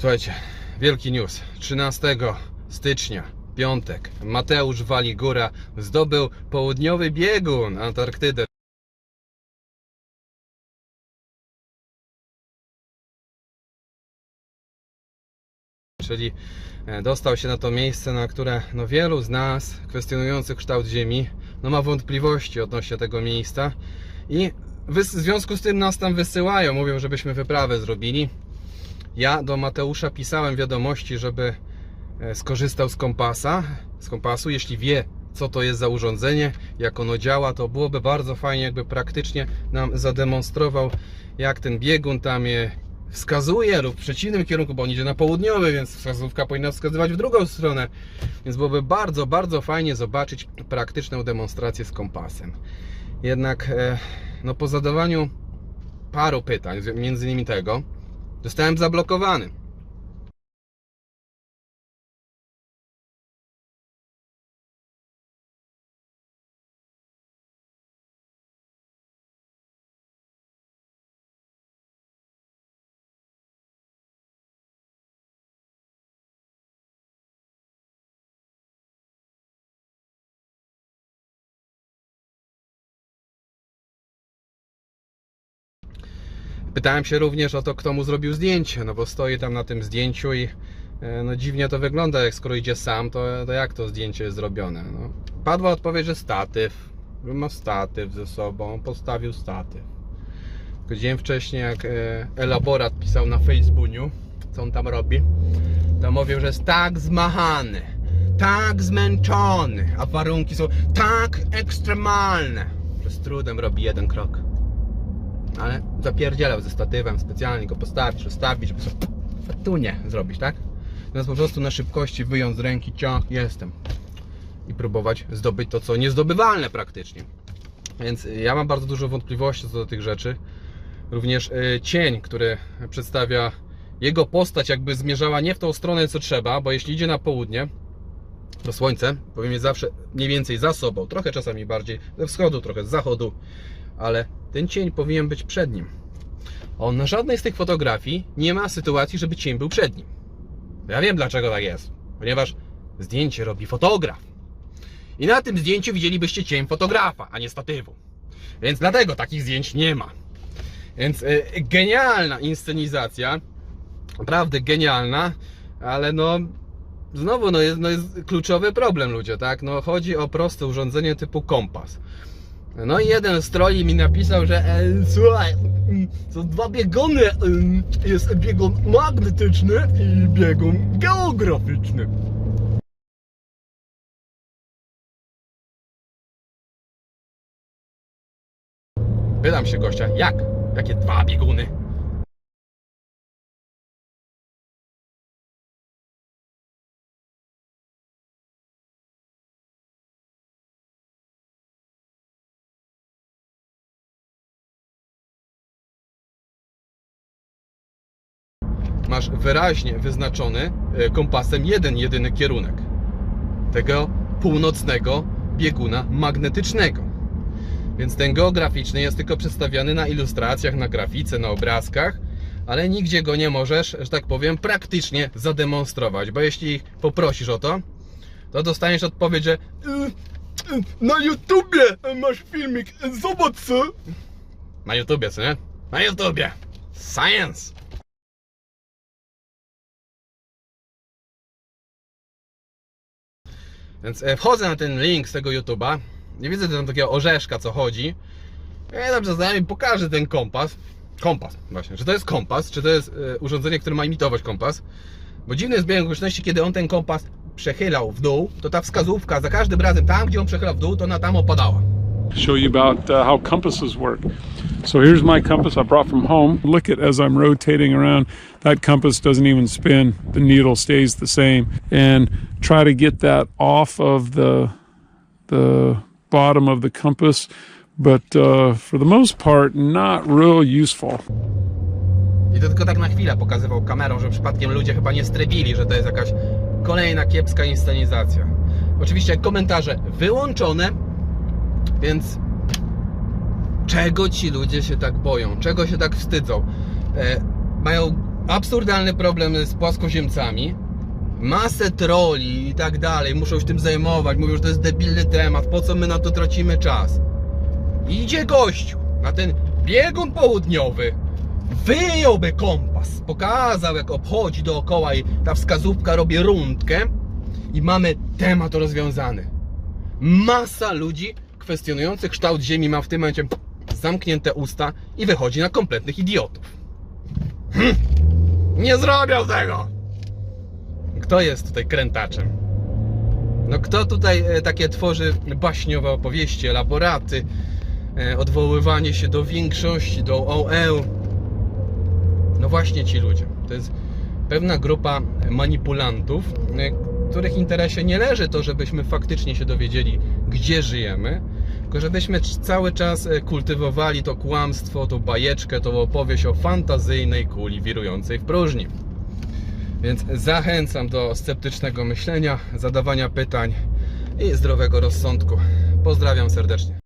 Słuchajcie, wielki news. 13 stycznia, piątek, Mateusz Waligura zdobył południowy biegun Antarktydę. Czyli e, dostał się na to miejsce, na które no, wielu z nas kwestionujących kształt Ziemi no, ma wątpliwości odnośnie tego miejsca i w związku z tym nas tam wysyłają, mówią, żebyśmy wyprawę zrobili. Ja do Mateusza pisałem wiadomości, żeby e, skorzystał z kompasa, z kompasu, jeśli wie, co to jest za urządzenie, jak ono działa, to byłoby bardzo fajnie, jakby praktycznie nam zademonstrował, jak ten biegun tam je wskazuje lub w przeciwnym kierunku, bo on idzie na południowy, więc wskazówka powinna wskazywać w drugą stronę. Więc byłoby bardzo, bardzo fajnie zobaczyć praktyczną demonstrację z kompasem. Jednak e, no, po zadawaniu paru pytań, między innymi tego, zostałem zablokowany. Pytałem się również o to, kto mu zrobił zdjęcie, no bo stoi tam na tym zdjęciu i e, no dziwnie to wygląda, jak skoro idzie sam, to, to jak to zdjęcie jest zrobione? No, padła odpowiedź, że statyw, ma statyw ze sobą, postawił statyw. Tylko dzień wcześniej, jak e, elaborat pisał na Facebooku, co on tam robi, to mówił, że jest tak zmachany, tak zmęczony, a warunki są tak ekstremalne, że z trudem robi jeden krok ale zapierdzielał ze statywem specjalnie go postawić, rozstawić, żeby sobie fatunie zrobić, tak? Natomiast po prostu na szybkości wyjąć z ręki ciąg, jestem i próbować zdobyć to, co niezdobywalne praktycznie. Więc ja mam bardzo dużo wątpliwości co do tych rzeczy. Również y, cień, który przedstawia jego postać, jakby zmierzała nie w tą stronę, co trzeba, bo jeśli idzie na południe, to słońce powinien zawsze mniej więcej za sobą, trochę czasami bardziej ze wschodu, trochę z zachodu, ale ten cień powinien być przed nim. On na żadnej z tych fotografii nie ma sytuacji, żeby cień był przed nim. Ja wiem dlaczego tak jest. Ponieważ zdjęcie robi fotograf. I na tym zdjęciu widzielibyście cień fotografa, a nie statywu. Więc dlatego takich zdjęć nie ma. Więc y, genialna inscenizacja. Naprawdę genialna, ale no znowu no jest, no jest kluczowy problem ludzie, tak? No chodzi o proste urządzenie typu kompas. No i jeden z troli mi napisał, że e, słuchaj, mm, są dwa bieguny. ym, Jest biegun magnetyczny i biegun geograficzny. Pytam się gościa, jak? Jakie dwa bieguny? Masz wyraźnie wyznaczony e, kompasem jeden jedyny kierunek tego północnego bieguna magnetycznego. Więc ten geograficzny jest tylko przedstawiany na ilustracjach, na grafice, na obrazkach, ale nigdzie go nie możesz, że tak powiem, praktycznie zademonstrować, bo jeśli poprosisz o to, to dostaniesz odpowiedź, że "Y, y, na YouTubie masz filmik, zobacz co. Na YouTubie, co nie? Na YouTubie. Science. Więc e, wchodzę na ten link z tego YouTube'a. Nie widzę tam takiego orzeszka, co chodzi. Ja tam czasami pokażę ten kompas. Kompas, właśnie. Czy to jest kompas, czy to jest e, urządzenie, które ma imitować kompas. Bo dziwny jest bieg okoliczności, kiedy on ten kompas przechylał w dół, to ta wskazówka za każdym razem tam, gdzie on przechylał w dół, to ona tam opadała. show you about uh, how compasses work. So here's my compass I brought from home. Look at as I'm rotating around, that compass doesn't even spin. The needle stays the same. And try to get that off of the the bottom of the compass, but uh, for the most part, not real useful. I to tylko tak na chwilę pokazywał kamerą, że przypadkiem ludzie chyba nie strebili, że to jest jakaś kolejna kiepska inscenizacja. Oczywiście komentarze wyłączone, więc czego ci ludzie się tak boją? Czego się tak wstydzą? E, mają absurdalny problem z płaskoziemcami, masę troli i tak dalej, muszą się tym zajmować, mówią, że to jest debilny temat, po co my na to tracimy czas. I idzie gościu na ten biegun południowy, wyjąłby kompas, pokazał jak obchodzi dookoła i ta wskazówka robi rundkę i mamy temat rozwiązany. Masa ludzi kwestionujących kształt Ziemi ma w tym momencie zamknięte usta i wychodzi na kompletnych idiotów. Hm, nie zrobią tego! Kto jest tutaj krętaczem? No kto tutaj e, takie tworzy baśniowe opowieści, elaboraty, e, odwoływanie się do większości, do OE? No właśnie ci ludzie. To jest pewna grupa manipulantów, e, których interesie nie leży to, żebyśmy faktycznie się dowiedzieli, gdzie żyjemy, tylko żebyśmy cały czas e, kultywowali to kłamstwo, tą bajeczkę, tą opowieść o fantazyjnej kuli wirującej w próżni. Więc zachęcam do sceptycznego myślenia, zadawania pytań i zdrowego rozsądku. Pozdrawiam serdecznie.